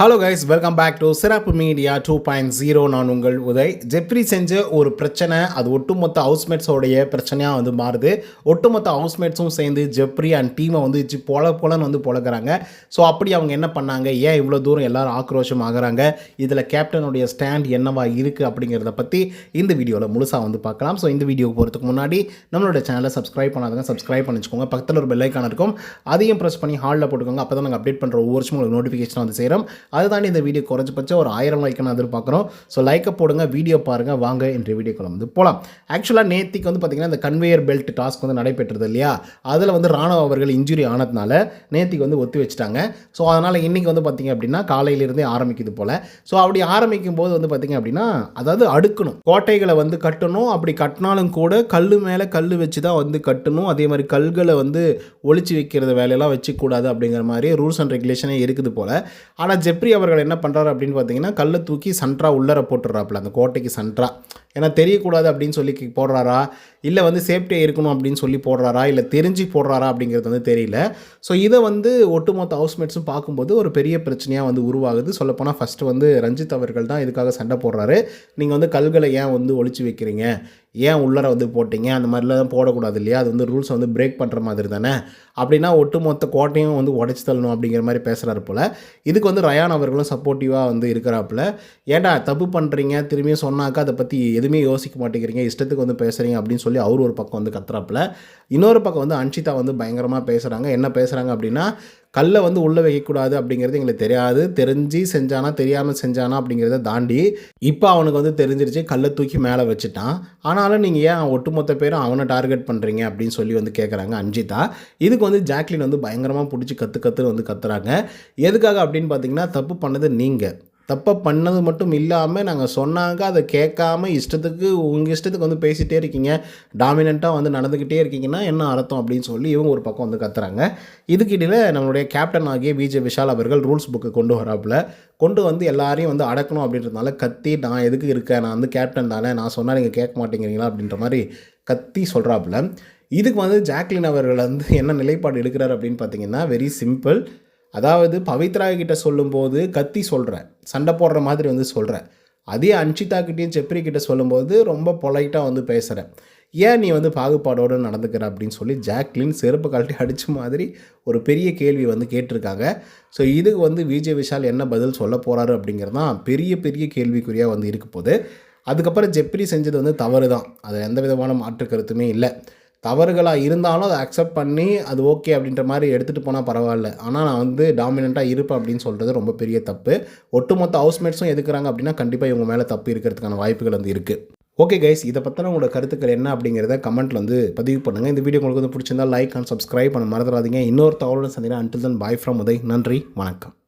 Hello guys welcome back to சிறப்பு media two point zero நான் உங்கள் உதய். ஜெப்ரி செஞ்ச ஒரு பிரச்சனை அது ஒட்டுமொத்த ஹவுஸ்மேட்ஸோடைய பிரச்சனையாக வந்து மாறுது. ஒட்டுமொத்த ஹவுஸ்மேட்ஸும் சேர்ந்து ஜெப்ரி அண்ட் டீமை வந்து வச்சு பொல பொலன்னு வந்து பொழக்கிறாங்க ஸோ அப்படி அவங்க என்ன பண்ணாங்க? ஏன் இவ்வளோ தூரம் எல்லாரும் ஆக்ரோஷம் ஆகிறாங்க? இதில் கேப்டனுடைய ஸ்டாண்ட் என்னவா இருக்குது அப்படிங்கிறத பற்றி இந்த வீடியோவில் முழுசாக வந்து பார்க்கலாம். ஸோ இந்த வீடியோ போகிறதுக்கு முன்னாடி நம்மளோட சேனலை சப்ஸ்கிரைப் பண்ணாதவங்க சப்ஸ்கிரைப் பண்ணிச்சுக்கோங்க. பக்கத்தில் ஒரு பெல்லைக்கான இருக்கும். அதையும் ப்ரெஸ் பண்ணி ஹாலில் போட்டுக்கோங்க. அப்போ தான் நாங்கள் அப்டேட் பண்ணுற ஒவ்வொரு வருஷமும் உங்களுக்கு நோட்டிஃபிகேஷன் வந்து சேரும். அது தாண்டி இந்த வீடியோ குறைஞ்சபட்சம் ஒரு ஆயிரம் லைக் எதிர்பார்க்குறோம். ஸோ லைக்கை போடுங்க வீடியோ பாருங்கள் வாங்க என்ற வீடியோக்குள்ள வந்து போகலாம் ஆக்சுவலாக நேத்திக்கு வந்து பார்த்திங்கன்னா இந்த கன்வேயர் பெல்ட் டாஸ்க் வந்து நடைபெற்றது இல்லையா? அதில் வந்து ராணுவ அவர்கள் இன்ஜுரி ஆனதுனால நேத்திக்கு வந்து ஒத்தி வச்சுட்டாங்க. ஸோ அதனால் இன்றைக்கி வந்து பார்த்திங்க அப்படின்னா காலையிலேருந்தே ஆரம்பிக்குது போல். ஸோ அப்படி ஆரம்பிக்கும் போது வந்து பார்த்திங்க அப்படின்னா அதாவது அடுக்கணும். கோட்டைகளை வந்து கட்டணும். அப்படி கட்டினாலும் கூட கல் மேலே கல் வச்சு தான் வந்து கட்டணும். அதே மாதிரி கல்களை வந்து ஒழிச்சு வைக்கிறது வேலையெல்லாம் வச்சுக்கூடாது அப்படிங்கிற மாதிரி ரூல்ஸ் அண்ட் ரெகுலேஷனே இருக்குது போல். ஆனால் ஜெப் ஜெப்ரி அவர்கள் என்ன பண்ணுறாரு அப்படின்னு பார்த்தீங்கன்னா கல்லை தூக்கி சன்ட்ரா உள்ளர போட்டுடுறாப்புல அந்த கோட்டைக்கு சன்ட்ரா ஏன்னா தெரியக்கூடாது அப்படின்னு சொல்லி போடுறாரா? இல்லை வந்து சேஃப்டியாக இருக்கணும் அப்படின்னு சொல்லி போடுறாரா? இல்லை தெரிஞ்சு போடுறாரா அப்படிங்கிறது வந்து தெரியல. ஸோ இதை வந்து ஒட்டுமொத்த ஹவுஸ்மேட்ஸும் பார்க்கும்போது ஒரு பெரிய பிரச்சனையாக வந்து உருவாகுது. சொல்லப்போனால் ஃபஸ்ட்டு வந்து ரஞ்சித் அவர்கள் தான் இதுக்காக சண்டை போடுறாரு. நீங்கள் வந்து கல்களை ஏன் வந்து ஒழிச்சு வைக்கிறீங்க? ஏன் உள்ளர வந்து போட்டிங்க? அந்த மாதிரிலாம் போடக்கூடாது இல்லையா? அது வந்து ரூல்ஸை வந்து பிரேக் பண்ணுற மாதிரி தானே? அப்படின்னா ஒட்டுமொத்த கோட்டையும் வந்து உடச்சி தள்ளணும் அப்படிங்கிற மாதிரி பேசுகிறாரு போல். இதுக்கு வந்து ரயான் அவர்களும் சப்போர்ட்டிவாக வந்து இருக்கிறாப்புல. ஏன்டா தப்பு பண்ணுறீங்க திரும்பியும் சொன்னாக்கா அதை பற்றி எதுவுமே யோசிக்க மாட்டேங்கிறீங்க. இஷ்டத்துக்கு வந்து பேசுகிறீங்க அப்படின்னு சொல்லி அவர் ஒரு பக்கம் வந்து கத்துறாப்புல. இன்னொரு பக்கம் வந்து அன்ஷிதா வந்து பயங்கரமாக பேசுகிறாங்க என்ன பேசுகிறாங்க அப்படின்னா கல்லை வந்து உள்ளே வைக்கக்கூடாது அப்படிங்கிறது எங்களுக்கு தெரியாது. தெரிஞ்சு செஞ்சானா தெரியாமல் செஞ்சானா அப்படிங்கிறத தாண்டி இப்போ அவனுக்கு வந்து தெரிஞ்சிருச்சு கல்லை தூக்கி மேலே வச்சுட்டான். ஆனாலும் நீங்கள் ஏன் ஒட்டுமொத்த பேரும் அவனை டார்கெட் பண்ணுறீங்க அப்படின்னு சொல்லி வந்து கேட்குறாங்க அஞ்சிதா. இதுக்கு வந்து ஜாக்லின் வந்து பயங்கரமாக பிடிச்சி கற்று கற்று வந்து கத்துறாங்க. எதுக்காக அப்படின்னு பார்த்தீங்கன்னா தப்பு பண்ணது நீங்கள் தப்பை பண்ணது மட்டும் இல்லாமல் நாங்கள் சொன்னாங்க அதை கேட்காம இஷ்டத்துக்கு உங்கள் இஷ்டத்துக்கு வந்து பேசிகிட்டே இருக்கீங்க. டாமினண்ட்டாக வந்து நடந்துக்கிட்டே இருக்கீங்கன்னா என்ன அர்த்தம் அப்படின்னு சொல்லி இவங்க ஒரு பக்கம் வந்து கத்துறாங்க. இதுக்கிடையில் நம்மளுடைய கேப்டன் ஆகிய விஜய் விஷால் அவர்கள் ரூல்ஸ் புக்கு கொண்டு வராப்புல. கொண்டு வந்து எல்லாரையும் வந்து அடக்கணும் அப்படின்றதுனால கத்தி நான் எதுக்கு இருக்கேன்? நான் வந்து கேப்டன் தானே. நான் சொன்னால் நீங்கள் கேட்க மாட்டேங்கிறீங்களா? அப்படின்ற மாதிரி கத்தி சொல்கிறாப்புல இதுக்கு வந்து ஜாக்லின் அவர்கள் வந்து என்ன நிலைப்பாடு எடுக்கிறார் அப்படின்னு பார்த்தீங்கன்னா வெரி சிம்பிள் அதாவது பவித்ரா கிட்ட சொல்லும்போது கத்தி சொல்கிறேன் சண்டை போடுற மாதிரி வந்து சொல்கிறேன் அதே அன்ஷிதா கிட்டேயும் செப்ரி கிட்ட சொல்லும்போது ரொம்ப பொலைட்டாக வந்து பேசுகிறேன் ஏன் நீ வந்து பாகுபாடோடு நடந்துக்கிற அப்படின்னு சொல்லி ஜாக்லின் செருப்பு கழட்டி அடித்த மாதிரி ஒரு பெரிய கேள்வி வந்து கேட்டிருக்காங்க. ஸோ இதுக்கு வந்து விஜய் விஷால் என்ன பதில் சொல்ல போகிறாரு அப்படிங்கிறது தான் பெரிய பெரிய கேள்விக்குறியாக வந்து இருக்க போது அதுக்கப்புறம் ஜெப்ரி செஞ்சது வந்து தவறு தான் அது எந்த விதமான மாற்று கருத்துமே இல்லை. தவறுகளாக இருந்தாலும் அதை அக்செப்ட் பண்ணி அது ஓகே அப்படின்ற மாதிரி எடுத்துகிட்டு போனால் பரவாயில்ல. ஆனால் நான் வந்து டாமினண்ட்டாக இருப்பேன் அப்படின்னு சொல்கிறது ரொம்ப பெரிய தப்பு. ஒட்டுமொத்த ஹவுஸ்மேட்ஸும் எதுக்குறாங்க அப்படின்னா கண்டிப்பாக இவங்க மேலே தப்பு இருக்கிறதுக்கான வாய்ப்புகள் வந்து இருக்குது ஓகே கைஸ் இதை பற்றின உங்களோட கருத்துக்கள் என்ன அப்படிங்கிறத கமெண்ட்டில் வந்து பதிவு பண்ணுங்கள் இந்த வீடியோ உங்களுக்கு வந்து பிடிச்சிருந்தா லைக் அண்ட் சப்ஸ்கிரைப் பண்ண மறந்துடாதீங்க. இன்னொரு தகவலுடன் சந்தினா until then bye from Uday. நன்றி. வணக்கம்.